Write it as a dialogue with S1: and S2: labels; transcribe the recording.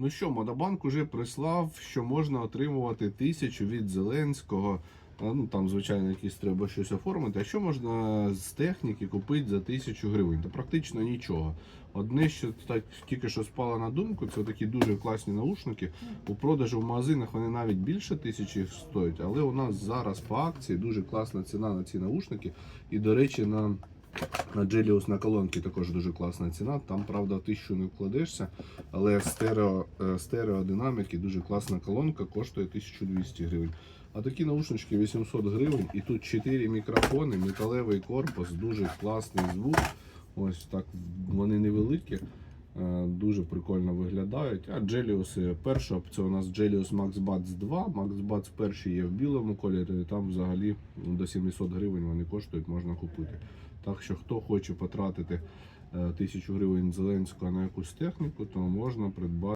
S1: Ну що, Модобанк уже прислав, що можна отримувати тисячу від Зеленського. Ну там, звичайно, якісь треба щось оформити. А що можна з техніки купити за тисячу гривень? Та практично нічого. Одне, що так тільки що спало на думку, це такі дуже класні наушники. У продажу в магазинах вони навіть більше тисячі стоять, але у нас зараз по акції дуже класна ціна на ці наушники. І, до речі, на на Джеліус на колонки також дуже класна ціна. Там, правда, тисячу не вкладешся, але стерео, е, стереодинаміки, дуже класна колонка, коштує 1200 гривень. А такі наушнички 800 гривень. І тут 4 мікрофони, металевий корпус, дуже класний звук. Ось так вони невеликі. Е, Дуже прикольно виглядають. А Джеліуси першого це у нас Джеліус Max Buds 2. Max Buds перший є в білому кольорі. Там взагалі до 700 гривень вони коштують, можна купити. Так що хто хоче потратити е, тисячу гривень Зеленського на якусь техніку, то можна придбати.